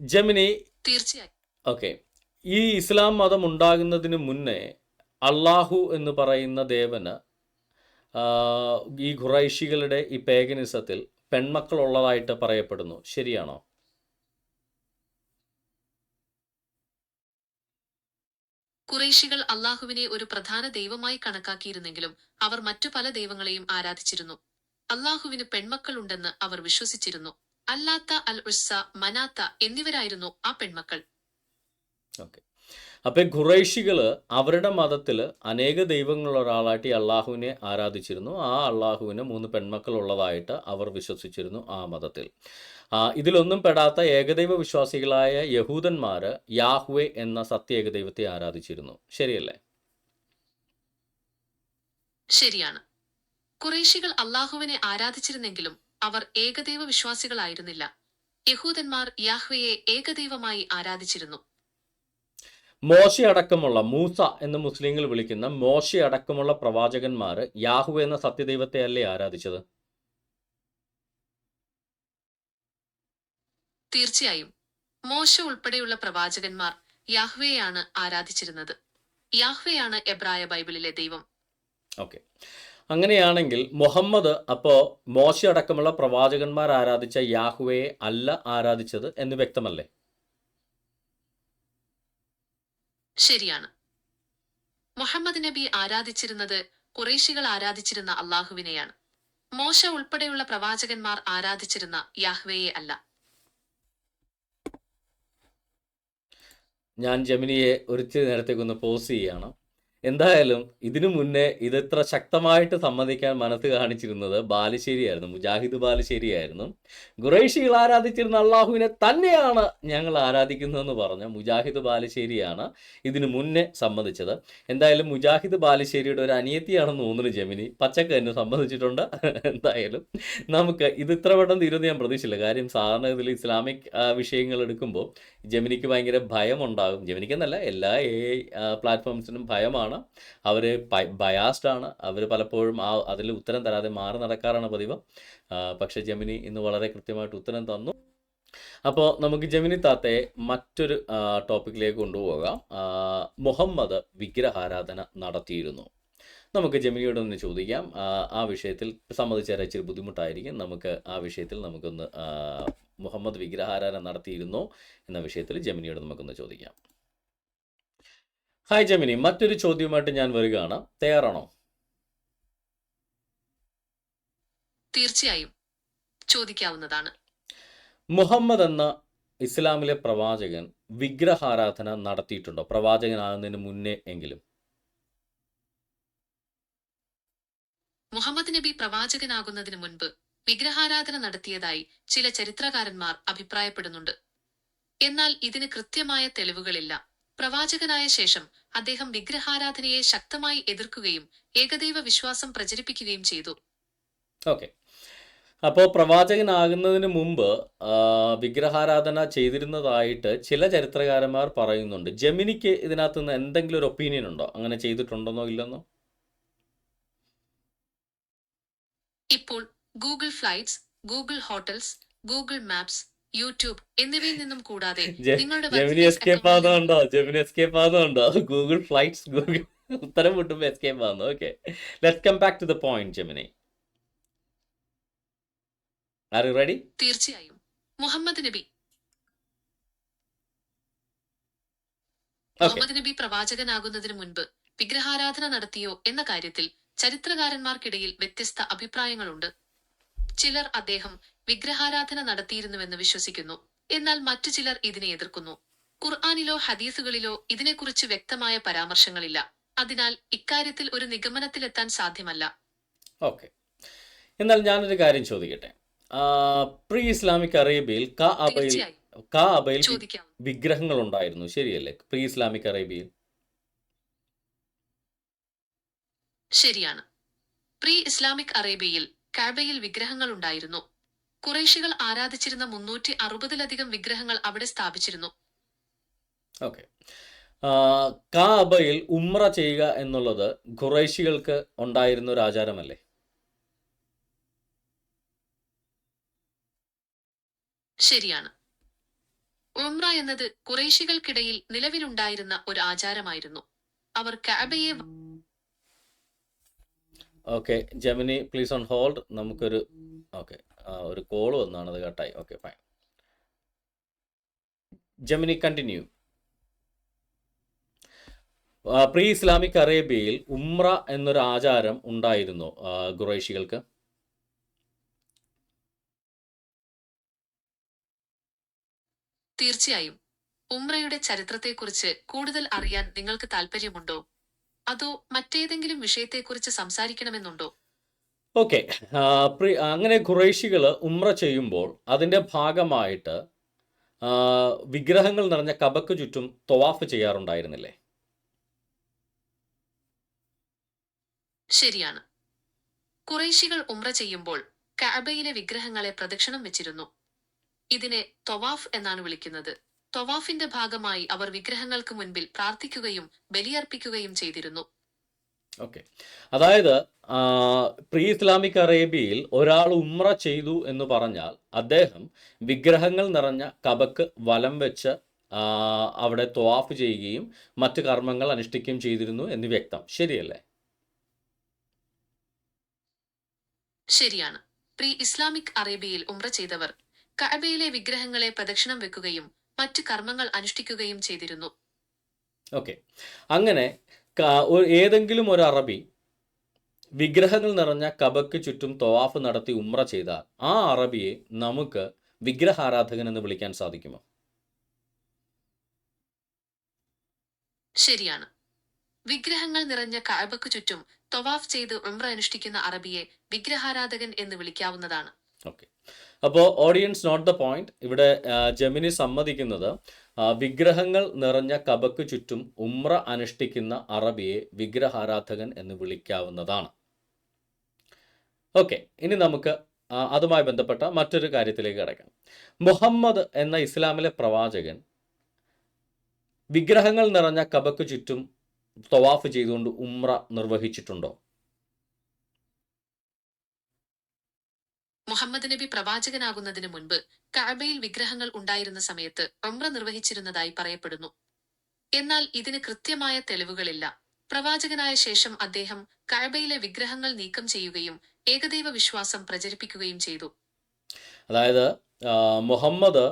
Gemini. തീർച്ചയായും. Okay. ഈ ഇസ്ലാം മതം ഉണ്ടാകുന്നതിന് മുന്നേ അള്ളാഹു എന്ന് പറയുന്ന ദേവന് ഈ ഖുറൈഷികളുടെ ഈ പേഗനിസത്തിൽ പെൺമക്കൾ ഉള്ളതായിട്ട് പറയപ്പെടുന്നു. ശരിയാണോ? കുറേശികൾ അള്ളാഹുവിനെ ഒരു പ്രധാന ദൈവമായി കണക്കാക്കിയിരുന്നെങ്കിലും അവർ മറ്റു പല ദൈവങ്ങളെയും ആരാധിച്ചിരുന്നു. അള്ളാഹുവിന് പെൺമക്കളുണ്ടെന്ന് അവർ വിശ്വസിച്ചിരുന്നു. അല്ലാത്ത അൽ ഉസ്സ മനാത്ത എന്നിവരായിരുന്നു ആ പെൺമക്കൾ. ഓക്കെ. അപ്പോൾ ഖുറൈശികൾ അവരുടെ മതത്തിൽ അനേക ദൈവങ്ങളുള്ള ഒരാളായിട്ട് ഈ അള്ളാഹുവിനെ ആരാധിച്ചിരുന്നു. ആ അള്ളാഹുവിന് മൂന്ന് പെൺമക്കൾ ഉള്ളതായിട്ട് അവർ വിശ്വസിച്ചിരുന്നു ആ മതത്തിൽ. ആ, ഇതിലൊന്നും പെടാത്ത ഏകദൈവ വിശ്വാസികളായ യഹൂദന്മാർ യാഹുവെ എന്ന സത്യ ഏകദൈവത്തെ ആരാധിച്ചിരുന്നു. ശരിയല്ലേ? ശരിയാണ്. കുറേശികൾ അള്ളാഹുവിനെ ആരാധിച്ചിരുന്നെങ്കിലും അവർ ഏകദൈവ വിശ്വാസികളായിരുന്നില്ല. യഹൂദന്മാർ യാഹ്വയെ ഏകദൈവമായി ആരാധിച്ചിരുന്നു. മോശ അടക്കമുള്ള മൂസ എന്ന് മുസ്ലിങ്ങൾ വിളിക്കുന്ന മോശ അടക്കമുള്ള പ്രവാചകന്മാർ യാഹു എന്ന സത്യദൈവത്തെ അല്ലേ ആരാധിച്ചത്? തീർച്ചയായും. മോശ ഉൾപ്പെടെയുള്ള പ്രവാചകന്മാർ യാഹ്വയെയാണ് ആരാധിച്ചിരുന്നത്. യാഹ്വയാണ് എബ്രായ ബൈബിളിലെ ദൈവം. ഓക്കെ. അങ്ങനെയാണെങ്കിൽ മുഹമ്മദ് അപ്പോൾ മോശ അടക്കമുള്ള പ്രവാചകന്മാർ ആരാധിച്ച യാഹുവയെ അല്ല ആരാധിച്ചത് എന്ന് വ്യക്തമല്ലേ? ശരിയാണ്. മുഹമ്മദ് നബി ആരാധിച്ചിരുന്നത് കുറേശികൾ ആരാധിച്ചിരുന്ന അള്ളാഹുവിനെയാണ്. മോശ ഉൾപ്പെടെയുള്ള പ്രവാചകന്മാർ ആരാധിച്ചിരുന്ന യാഹ്വയെ അല്ല. ഞാൻ ജമിനിയെ ഒരിച്ചിരി നേരത്തേക്കൊന്ന് പോസ് ചെയ്യാണ്. എന്തായാലും ഇതിനു മുന്നേ ഇതെത്ര ശക്തമായിട്ട് സമ്മതിക്കാൻ മനസ്സ് കാണിച്ചിരുന്നത് ബാലുശ്ശേരിയായിരുന്നു. മുജാഹിദ് ബാലുശ്ശേരിയായിരുന്നു. ഖുറൈഷികൾ ആരാധിച്ചിരുന്ന അള്ളാഹുവിനെ തന്നെയാണ് ഞങ്ങൾ ആരാധിക്കുന്നതെന്ന് പറഞ്ഞ മുജാഹിദ് ബാലുശ്ശേരിയാണ് ഇതിനു മുന്നേ സമ്മതിച്ചത്. എന്തായാലും മുജാഹിദ് ബാലുശ്ശേരിയുടെ ഒരു അനിയത്തിയാണെന്ന് തോന്നുന്നു ജമിനി. പച്ചക്ക് തന്നെ സമ്മതിച്ചിട്ടുണ്ട്. എന്തായാലും നമുക്ക് ഇത് ഇത്ര പെട്ടെന്ന് തീരുമെന്ന് ഞാൻ പ്രതീക്ഷിച്ചില്ല. കാര്യം സാധാരണ ഇതിൽ ഇസ്ലാമിക് വിഷയങ്ങൾ എടുക്കുമ്പോൾ ജമിനിക്ക് ഭയങ്കര ഭയമുണ്ടാകും. ജമിനിക്കെന്നല്ല എല്ലാ എ പ്ലാറ്റ്ഫോംസിനും ഭയമാണ്. അവർ ബയാസ്ഡ് ആണ്. അവർ പലപ്പോഴും ആ അതിൽ ഉത്തരം തരാതെ മാറി നടക്കാറാണ് പതിവ്. പക്ഷേ ജമിനി ഇന്ന് വളരെ കൃത്യമായിട്ട് ഉത്തരം തന്നു. അപ്പോൾ നമുക്ക് ജമിനി താത്തയെ മറ്റൊരു ടോപ്പിക്കിലേക്ക് കൊണ്ടുപോകാം. മുഹമ്മദ് വിഗ്രഹാരാധന നടത്തിയിരുന്നു. നമുക്ക് ജമിനിയോട് ഒന്ന് ചോദിക്കാം. ആ, വിഷയത്തിൽ സംബന്ധിച്ചാൽ ഇച്ചിരി ബുദ്ധിമുട്ടായിരിക്കും. നമുക്ക് ആ വിഷയത്തിൽ നമുക്കൊന്ന് മുഹമ്മദ് വിഗ്രഹാരാധന നടത്തിയിരുന്നു എന്ന വിഷയത്തിൽ ജമിനിയോട് നമുക്കൊന്ന് ചോദിക്കാം. ഹായ് ജമിനി മറ്റൊരു ചോദ്യവുമായിട്ട് ഞാൻ വരികയാണ്. തയ്യാറാണോ? തീർച്ചയായും ചോദിക്കാവുന്നതാണ്. മുഹമ്മദ് എന്ന ഇസ്ലാമിലെ പ്രവാചകൻ വിഗ്രഹാരാധന നടത്തിയിട്ടുണ്ടോ? പ്രവാചകനാകുന്നതിന് മുന്നേ എങ്കിലും. മുഹമ്മദ് നബി പ്രവാചകനാകുന്നതിന് മുൻപ് വിഗ്രഹാരാധന നടത്തിയതായി ചില ചരിത്രകാരന്മാർ അഭിപ്രായപ്പെടുന്നുണ്ട്. എന്നാൽ ഇതിന് കൃത്യമായ തെളിവുകളില്ല. പ്രവാചകനായ ശേഷം അദ്ദേഹം വിഗ്രഹാരാധനയെ ശക്തമായി എതിർക്കുകയും ഏകദൈവ വിശ്വാസം പ്രചരിപ്പിക്കുകയും ചെയ്തു. ഓക്കെ. അപ്പോൾ പ്രവാചകനാകുന്നതിന് മുമ്പ് വിഗ്രഹാരാധന ചെയ്തിരുന്നതായിട്ട് ചില ചരിത്രകാരന്മാർ പറയുന്നുണ്ട്. ജമിനിക്ക് ഇതിനകത്ത് നിന്ന് എന്തെങ്കിലും ഒരു ഒപ്പീനിയൻ ഉണ്ടോ? അങ്ങനെ ചെയ്തിട്ടുണ്ടെന്നോ ഇല്ലെന്നോ? ഇപ്പോൾ Google Flights Google Hotels Google Maps YouTube എന്നിവയിൽ നിന്നും കൂടാതെ നിങ്ങളുടെ Gemini escape account Gemini escape ആവുന്നുണ്ടോ? ഗൂഗിൾ ഫ്ലൈറ്റ്സ് ഗൂഗിൾ ഉത്തരം മുട്ടുമ്പോൾ എസ്കേപ്പ് ആവുന്നു. Okay let come back to the point Gemini. Are you ready തീർച്ചയായും. മുഹമ്മദ് നബി. മുഹമ്മദ് നബി പ്രവാചകനാകുന്നതിന് മുൻപ് വിഗ്രഹാരാധന നടത്തിയോ എന്ന കാര്യത്തിൽ ചരിത്രകാരന്മാർക്കിടയിൽ വ്യത്യസ്ത അഭിപ്രായങ്ങളുണ്ട്. ചിലർ അദ്ദേഹം വിഗ്രഹാരാധന നടത്തിയിരുന്നുവെന്ന് വിശ്വസിക്കുന്നു. എന്നാൽ മറ്റു ചിലർ ഇതിനെ എതിർക്കുന്നു. ഖുർആാനിലോ ഹദീസുകളിലോ ഇതിനെക്കുറിച്ച് വ്യക്തമായ പരാമർശങ്ങളില്ല. അതിനാൽ ഇക്കാര്യത്തിൽ ഒരു നിഗമനത്തിലെത്താൻ സാധ്യമല്ല. ഓക്കെ. എന്നാൽ ഞാനൊരു കാര്യം ചോദിക്കട്ടെ? പ്രീ ഇസ്ലാമിക് അറേബ്യയിൽ കാബയിൽ അബയിൽ തീർച്ചയായും. ക അബയിൽ വി- ചോദിക്കാം. വിഗ്രഹങ്ങൾ ഉണ്ടായിരുന്നു ശരിയല്ലേ? പ്രീ ഇസ്ലാമിക് അറേബ്യയിൽ. ശരിയാണ്. പ്രീ ഇസ്ലാമിക് അറേബ്യയിൽ കാബയിൽ വിഗ്രഹങ്ങൾ ഉണ്ടായിരുന്നു. കുറേശികൾ ആരാധിച്ചിരുന്ന മുന്നൂറ്റി അറുപതിലധികം വിഗ്രഹങ്ങൾ അവിടെ സ്ഥാപിച്ചിരുന്നു. ഓക്കെ. കാബയിൽ ഉമ്ര ചെയ്യുക എന്നുള്ളത് ഖുറൈശികൾക്ക് ഉണ്ടായിരുന്ന ഒരു ആചാരമല്ലേ? ശരിയാണ്. ഉംറ എന്നത് കുറേശികൾക്കിടയിൽ നിലവിലുണ്ടായിരുന്ന ഒരു ആചാരമായിരുന്നു. അവർ കഅബയെ okay Gemini please on hold നമുക്കൊരു ഓക്കെ ഒരു കോൾ വന്നാണ് അത് കട്ടായി okay fine Gemini continue pre Islamic അറേബ്യയിൽ ഉമ്ര എന്നൊരു ആചാരം ഉണ്ടായിരുന്നു ആ, ഖുറൈശികൾക്ക്. തീർച്ചയായും. ഉംറയുടെ ചരിത്രത്തെക്കുറിച്ച് കൂടുതൽ അറിയാൻ നിങ്ങൾക്ക് താല്പര്യമുണ്ടോ അതോ മറ്റേതെങ്കിലും വിഷയത്തെക്കുറിച്ച് സംസാരിക്കണമെന്നുണ്ടോ? ഓക്കെ. അങ്ങനെ ഖുറൈശികൾ ഉമ്ര ചെയ്യുമ്പോൾ അതിന്റെ ഭാഗമായിട്ട് വിഗ്രഹങ്ങൾ നിറഞ്ഞ കബക്ക് ചുറ്റും തൊവാഫ് ചെയ്യാറുണ്ടായിരുന്നില്ലേ? ശരിയാണ്. കുറേശികൾ ഉമ്ര ചെയ്യുമ്പോൾ കാബയിലെ വിഗ്രഹങ്ങളെ പ്രദക്ഷിണം വെച്ചിരുന്നു. ഇതിനെ തൊവാഫ് എന്നാണ് വിളിക്കുന്നത്. തൊവാഫിന്റെ ഭാഗമായി അവർ വിഗ്രഹങ്ങൾക്ക് മുൻപിൽ പ്രാർത്ഥിക്കുകയും ബലിയർപ്പിക്കുകയും ചെയ്തിരുന്നു. ഓക്കെ. അതായത് പ്രീ ഇസ്ലാമിക് അറേബ്യയിൽ ഒരാൾ ഉമ്ര ചെയ്തു എന്ന് പറഞ്ഞാൽ അദ്ദേഹം വിഗ്രഹങ്ങൾ നിറഞ്ഞ കബക്ക് വലം വെച്ച് അവിടെ ത്വാഫ് ചെയ്യുകയും മറ്റ് കർമ്മങ്ങൾ അനുഷ്ഠിക്കുകയും ചെയ്തിരുന്നു എന്ന് വ്യക്തം. ശരിയല്ലേ? ശരിയാണ്. പ്രീ ഇസ്ലാമിക് അറേബ്യയിൽ ഉമ്ര ചെയ്തവർ കഅബയിലെ വിഗ്രഹങ്ങളെ പ്രദക്ഷിണം വെക്കുകയും മറ്റ് കർമ്മങ്ങൾ അനുഷ്ഠിക്കുകയും ചെയ്തിരുന്നു. ഓക്കെ അങ്ങനെ ഏതെങ്കിലും ഒരു അറബി വിഗ്രഹങ്ങൾ നിറഞ്ഞ കബക്ക് ചുറ്റും തൊവാഫ് നടത്തി ഉമ്ര ചെയ്താൽ ആ അറബിയെ നമുക്ക് വിഗ്രഹാരാധകൻ എന്ന് വിളിക്കാൻ സാധിക്കുമോ? ശരിയാണ്. വിഗ്രഹങ്ങൾ നിറഞ്ഞ കബക്ക് ചുറ്റും തൊവാഫ് ചെയ്ത് ഉംറ അനുഷ്ഠിക്കുന്ന അറബിയെ വിഗ്രഹാരാധകൻ എന്ന് വിളിക്കാവുന്നതാണ്. ഓക്കെ അപ്പോൾ ഓഡിയൻസ് നോട്ട് ദ പോയിന്റ് ഇവിടെ ജമിനി സമ്മതിക്കുന്നത് വിഗ്രഹങ്ങൾ നിറഞ്ഞ കബക്ക് ചുറ്റും ഉമ്ര അനുഷ്ഠിക്കുന്ന അറബിയെ വിഗ്രഹാരാധകൻ എന്ന് വിളിക്കാവുന്നതാണ്. ഓക്കെ ഇനി നമുക്ക് അതുമായി ബന്ധപ്പെട്ട മറ്റൊരു കാര്യത്തിലേക്ക് കിടക്കാം. മുഹമ്മദ് എന്ന ഇസ്ലാമിലെ പ്രവാചകൻ വിഗ്രഹങ്ങൾ നിറഞ്ഞ കബക്ക് ചുറ്റും തവാഫ് ചെയ്തുകൊണ്ട് ഉമ്ര നിർവഹിച്ചിട്ടുണ്ടോ? മുഹമ്മദ് നബി പ്രവാചകനാകുന്നതിന് മുൻപ് കഅബയിൽ വിഗ്രഹങ്ങൾ ഉണ്ടായിരുന്ന സമയത്ത് ഒമ്ര നിർവഹിച്ചിരുന്നതായി പറയപ്പെടുന്നു. എന്നാൽ ഇതിന് കൃത്യമായ തെളിവുകളില്ല. പ്രവാചകനായ ശേഷം അദ്ദേഹം കഅബയിലെ വിഗ്രഹങ്ങൾ നീക്കം ചെയ്യുകയും ഏകദൈവ വിശ്വാസം പ്രചരിപ്പിക്കുകയും ചെയ്തു. അതായത് മുഹമ്മദ്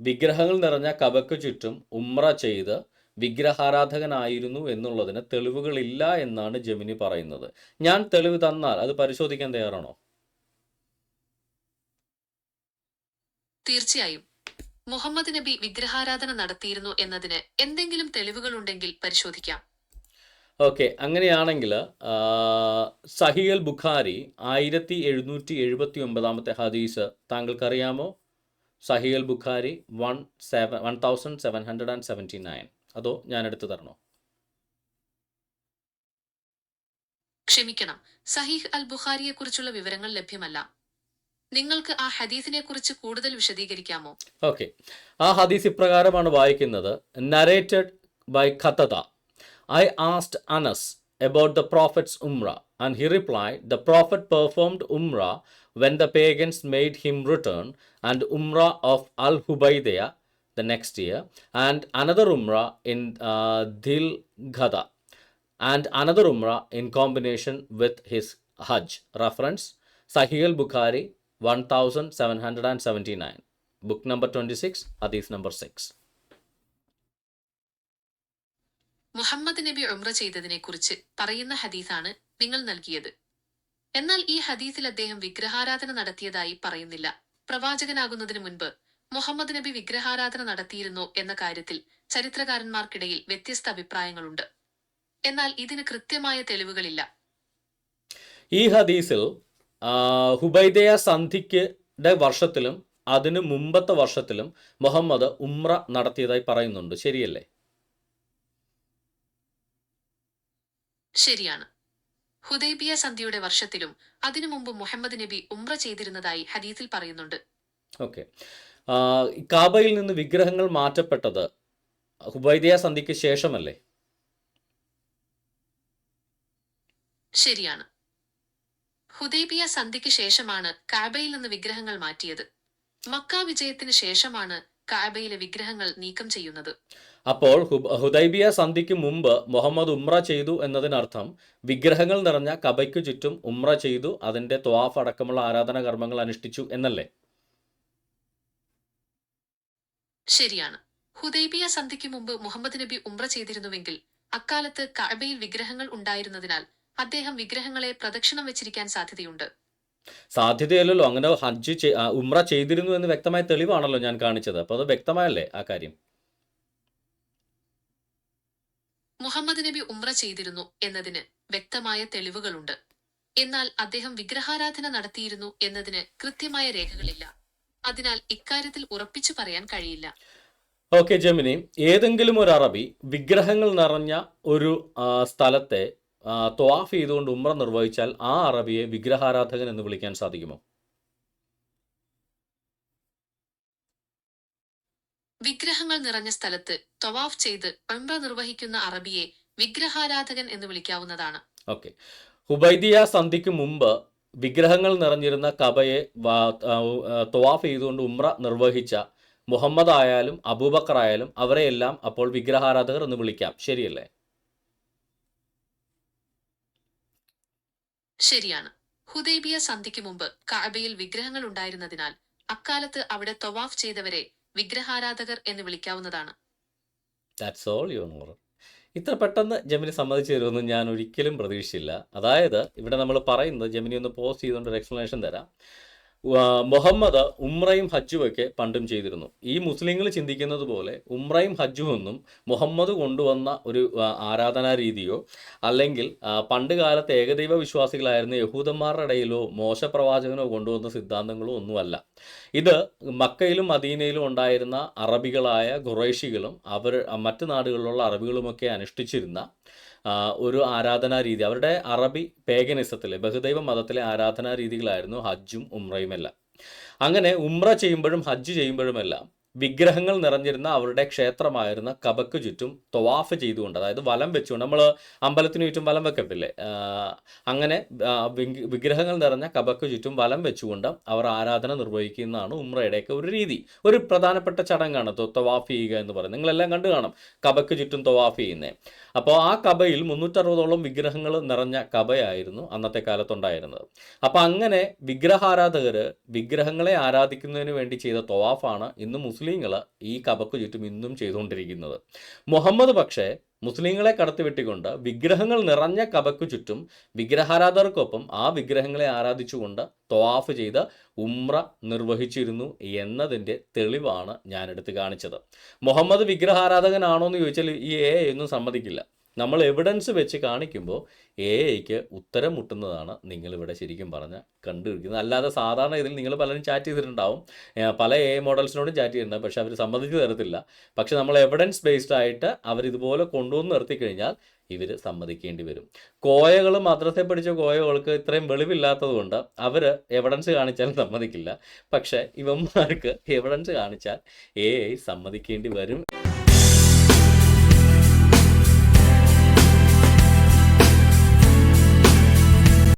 വിഗ്രഹങ്ങൾ നിറഞ്ഞ കബക്ക് ചുറ്റും ഉമ്ര ചെയ്ത് വിഗ്രഹാരാധകനായിരുന്നു എന്നുള്ളതിന് തെളിവുകളില്ല എന്നാണ് ജമിനി പറയുന്നത്. ഞാൻ തെളിവ് തന്നാൽ അത് പരിശോധിക്കാൻ തയ്യാറാണോ? തീർച്ചയായും. മുഹമ്മദ് നബി വിഗ്രഹാരാധന നടത്തിയിരുന്നു എന്നതിന് എന്തെങ്കിലും തെളിവുകളുണ്ടെങ്കിൽ പരിശോധിക്കാം. ഓക്കെ അങ്ങനെയാണെങ്കിൽ സഹിയൽ ബുഖാരി ആയിരത്തി എഴുന്നൂറ്റി എഴുപത്തി ഒമ്പതാമത്തെ ഹദീസ് താങ്കൾക്കറിയാമോ? Sahih al Bukhari one seven one thousand seven hundred and seventy nine അതോ ഞാൻ എടുത്തു തരണോ? ക്ഷമിക്കണം. സഹീഹ് അൽ ബുഖാരിയെ കുറിച്ചുള്ള വിവരങ്ങൾ ലഭ്യമല്ല. നിങ്ങൾക്ക് ആ ഹദീസിനെ കുറിച്ച് കൂടുതൽ വിശദീകരിക്കാമോ? ഓക്കെ ആ ഹദീസ് ഇപ്രകാരമാണ് വായിക്കുന്നത്. Narrated by Qatada I asked Anas about the prophet's Umrah and he reply the prophet performed Umrah when the pagans made him return and Umrah of al ഹുബൈദയ the next year and another Umrah in Dhul Qadah and another Umrah in combination with his Hajj reference Sahih al Bukhari al-bukhari 1779 number twenty 26 hadith number 6 Muhammad നബി ഉംറ ചെയ്തതിനെ കുറിച്ച് പറയുന്ന ഹദീസാണ് നിങ്ങൾ നൽകിയത്. എന്നാൽ ഈ ഹദീസിൽ അദ്ദേഹം വിഗ്രഹാരാധന നടത്തിയതായി പറയുന്നില്ല. പ്രവാചകനാകുന്നതിന് മുൻപ് മുഹമ്മദ് നബി വിഗ്രഹാരാധന നടത്തിയിരുന്നോ എന്ന കാര്യത്തിൽ ചരിത്രകാരന്മാർക്കിടയിൽ വ്യത്യസ്ത അഭിപ്രായങ്ങളുണ്ട്. എന്നാൽ ഇതിന് കൃത്യമായ തെളിവുകളില്ല. ഈ ഹദീസിൽ ഹുബൈദയ സന്ധിക്ക് വർഷത്തിലും അതിന് മുമ്പത്തെ വർഷത്തിലും മുഹമ്മദ് ഉമ്ര നടത്തിയതായി പറയുന്നുണ്ട്. ശരിയല്ലേ? ശരിയാണ്. ഹുദൈബിയ സന്ധിയുടെ വർഷത്തിലും അതിനു മുമ്പ് മുഹമ്മദ് നബി ഉംറ ചെയ്തിരുന്നതായി ഹദീസിൽ പറയുന്നുണ്ട്. ഓക്കെ. കാബയിൽ നിന്ന് വിഗ്രഹങ്ങൾ മാറ്റപ്പെട്ടത് ഹുബൈദിയ സന്ധിക്ക് ശേഷമല്ലേ? ശരിയാണ്. ഹുദൈബിയ സന്ധിക്ക് ശേഷമാണ് കാബയിൽ നിന്ന് വിഗ്രഹങ്ങൾ മാറ്റിയത്. മക്ക വിജയത്തിന് ശേഷമാണ് കാബയിലെ വിഗ്രഹങ്ങൾ നീക്കം ചെയ്യുന്നത്. അപ്പോൾ ഹുദൈബിയ സന്ധിക്ക് മുമ്പ് മുഹമ്മദ് ഉംറ ചെയ്തു എന്നതിനർത്ഥം വിഗ്രഹങ്ങൾ നിറഞ്ഞ കബയ്ക്കു ചുറ്റും ഉംറ ചെയ്തു അതിന്റെ ത്വാഫ് അടക്കമുള്ള ആരാധനാ കർമ്മങ്ങൾ അനുഷ്ഠിച്ചു എന്നല്ലേ? ശരിയാണ്. ഹുദൈബിയ സന്ധിക്ക് മുമ്പ് മുഹമ്മദ് നബി ഉംറ ചെയ്തിരുന്നുവെങ്കിൽ അക്കാലത്ത് കഅബയിൽ വിഗ്രഹങ്ങൾ ഉണ്ടായിരുന്നതിനാൽ അദ്ദേഹം വിഗ്രഹങ്ങളെ പ്രദക്ഷിണം വെച്ചിരിക്കാൻ സാധ്യതയുണ്ട്. സാധ്യതയല്ലല്ലോ. അങ്ങനെ ഹജ്ജ് ഉമ്ര ചെയ്തിരുന്നു എന്ന് വ്യക്തമായ തെളിവാണല്ലോ ഞാൻ കാണിച്ചത്. അപ്പൊ അത് വ്യക്തമായല്ലേ ആ കാര്യം? മുഹമ്മദ് നബി ഉമ്ര ചെയ്തിരുന്നു എന്നതിന് വ്യക്തമായ തെളിവുകളുണ്ട്. എന്നാൽ അദ്ദേഹം വിഗ്രഹാരാധന നടത്തിയിരുന്നു എന്നതിന് കൃത്യമായ രേഖകളില്ല. അതിനാൽ ഇക്കാര്യത്തിൽ ഉറപ്പിച്ചു പറയാൻ കഴിയില്ല. Okay Gemini. ഏതെങ്കിലും ഒരു അറബി വിഗ്രഹങ്ങൾ നിറഞ്ഞ ഒരു സ്ഥലത്തെ ത്വാഫ് ചെയ്തുകൊണ്ട് ഉമ്ര നിർവഹിച്ചാൽ ആ അറബിയെ വിഗ്രഹാരാധകൻ എന്ന് വിളിക്കാൻ സാധിക്കുമോ? വിഗ്രഹങ്ങൾ നിറഞ്ഞ സ്ഥലത്ത് തൊവാഫ് ചെയ്ത് ഉംറ നിർവഹിക്കുന്ന അറബിയെ വിഗ്രഹാരാധകൻ എന്ന് വിളിക്കാവുന്നതാണ്. ഓക്കെ. ഹുബൈദിയ സന്ധിക്ക് മുമ്പ് വിഗ്രഹങ്ങൾ നിറഞ്ഞിരുന്ന കബയെ ത്വാഫ് ചെയ്തുകൊണ്ട് ഉംറ നിർവഹിച്ച മുഹമ്മദ് ആയാലും അബൂബക്കർ ആയാലും അവരെയെല്ലാം അപ്പോൾ വിഗ്രഹാരാധകർ എന്ന് വിളിക്കാം. ശരിയല്ലേ? ശരിയാണ്. ഹുദൈബിയ സന്ധിക്ക് മുമ്പ് കാബയിൽ വിഗ്രഹങ്ങൾ ഉണ്ടായിരുന്നതിനാൽ അക്കാലത്ത് അവിടെ തൊവാഫ് ചെയ്തവരെ വിഗ്രഹാരാധകർ എന്ന് വിളിക്കാവുന്നതാണ്. ദാറ്റ്സ് ഓൾ ഇത്ര പെട്ടെന്ന് ജമിനി സമ്മതിച്ചു തരുമെന്ന് ഞാൻ ഒരിക്കലും പ്രതീക്ഷിച്ചില്ല. അതായത് ഇവിടെ നമ്മൾ പറയുന്നത് ജമിനി ഒന്ന് പോസ്റ്റ് ചെയ്തുകൊണ്ട് ഒരു എക്സ്പ്ലനേഷൻ തരാം. മുഹമ്മദ് ഉമ്രയും ഹജ്ജും ഒക്കെ പണ്ടും ചെയ്തിരുന്നു. ഈ മുസ്ലിങ്ങൾ ചിന്തിക്കുന്നത് പോലെ ഉമ്രയും ഹജ്ജും ഒന്നും മുഹമ്മദ് കൊണ്ടുവന്ന ഒരു ആരാധനാ രീതിയോ അല്ലെങ്കിൽ പണ്ട് കാലത്ത് ഏകദൈവ വിശ്വാസികളായിരുന്ന യഹൂദന്മാരുടെ ഇടയിലോ മോശപ്രവാചകനോ കൊണ്ടുവന്ന സിദ്ധാന്തങ്ങളോ ഒന്നുമല്ല. ഇത് മക്കയിലും മദീനയിലും ഉണ്ടായിരുന്ന അറബികളായ ഖുറൈഷികളും അവർ മറ്റു നാടുകളിലുള്ള അറബികളുമൊക്കെ അനുഷ്ഠിച്ചിരുന്ന ഒരു ആരാധനാ രീതി. അവരുടെ അറബി പേഗനിസത്തിലെ ബഹുദൈവ മതത്തിലെ ആരാധനാ രീതികളായിരുന്നു ഹജ്ജും ഉംറയുമെല്ലാം. അങ്ങനെ ഉംറ ചെയ്യുമ്പോഴും ഹജ്ജ് ചെയ്യുമ്പോഴുമെല്ലാം വിഗ്രഹങ്ങൾ നിറഞ്ഞിരുന്ന അവരുടെ ക്ഷേത്രമായിരുന്ന കബക്ക് ചുറ്റും തൊവാഫ് ചെയ്തുകൊണ്ട് അതായത് വലം വെച്ചുകൊണ്ട് നമ്മൾ അമ്പലത്തിന് ചുറ്റും വലം വെക്കത്തില്ലേ? അങ്ങനെ വിഗ്രഹങ്ങൾ നിറഞ്ഞ കബക്ക് ചുറ്റും വലം വെച്ചുകൊണ്ട് അവർ ആരാധന നിർവഹിക്കുന്നതാണ് ഉമ്രയുടെയൊക്കെ ഒരു രീതി. ഒരു പ്രധാനപ്പെട്ട ചടങ്ങാണ് തൊവാഫ് ചെയ്യുക എന്ന് പറയുന്നത്. നിങ്ങളെല്ലാം കണ്ടു കാണും കബക്ക് ചുറ്റും തൊവാഫ് ചെയ്യുന്നത് അപ്പോൾ ആ കബയിൽ മുന്നൂറ്ററുപതോളം വിഗ്രഹങ്ങൾ നിറഞ്ഞ കബയായിരുന്നു അന്നത്തെ കാലത്തുണ്ടായിരുന്നത്. അപ്പോൾ അങ്ങനെ വിഗ്രഹാരാധകർ വിഗ്രഹങ്ങളെ ആരാധിക്കുന്നതിന് വേണ്ടി ചെയ്ത തൊവാഫാണ് ഇന്ന് മുസ്ലിങ്ങൾ ഈ കബക്ക് ചുറ്റും ഇന്നും ചെയ്തുകൊണ്ടിരിക്കുന്നത്. മുഹമ്മദ് പക്ഷേ മുസ്ലിങ്ങളെ കടത്തിവെട്ടിക്കൊണ്ട് വിഗ്രഹങ്ങൾ നിറഞ്ഞ കബക്ക് ചുറ്റും വിഗ്രഹാരാധകർക്കൊപ്പം ആ വിഗ്രഹങ്ങളെ ആരാധിച്ചുകൊണ്ട് ത്വാഫ് ചെയ്ത് ഉമ്ര നിർവഹിച്ചിരുന്നു എന്നതിന്റെ തെളിവാണ് ഞാൻ എടുത്തു കാണിച്ചത്. മുഹമ്മദ് വിഗ്രഹാരാധകനാണോ എന്ന് ചോദിച്ചാൽ ഈ എ ഒന്നും സമ്മതിക്കില്ല. നമ്മൾ എവിഡൻസ് വെച്ച് കാണിക്കുമ്പോൾ എ ഐക്ക് ഉത്തരം മുട്ടുന്നതാണ് നിങ്ങളിവിടെ ശരിക്കും പറഞ്ഞ കണ്ടുപിടിക്കുന്നത്. അല്ലാതെ സാധാരണ ഇതിൽ നിങ്ങൾ പലരും ചാറ്റ് ചെയ്തിട്ടുണ്ടാവും. പല എ മോഡൽസിനോടും ചാറ്റ് ചെയ്തിട്ടുണ്ടാവും പക്ഷെ അവർ സമ്മതിച്ച് തരത്തില്ല. പക്ഷെ നമ്മൾ എവിഡൻസ് ബേസ്ഡ് ആയിട്ട് അവർ ഇതുപോലെ കൊണ്ടുവന്ന് നിർത്തി കഴിഞ്ഞാൽ ഇവർ സമ്മതിക്കേണ്ടി വരും. കോയകൾ മദ്രസയിൽ പഠിച്ച കോയകൾക്ക് ഇത്രയും വെളിവില്ലാത്തത് കൊണ്ട് അവർ എവിഡൻസ് കാണിച്ചാൽ സമ്മതിക്കില്ല. പക്ഷേ ഇവന്മാർക്ക് എവിഡൻസ് കാണിച്ചാൽ എ സമ്മതിക്കേണ്ടി വരും.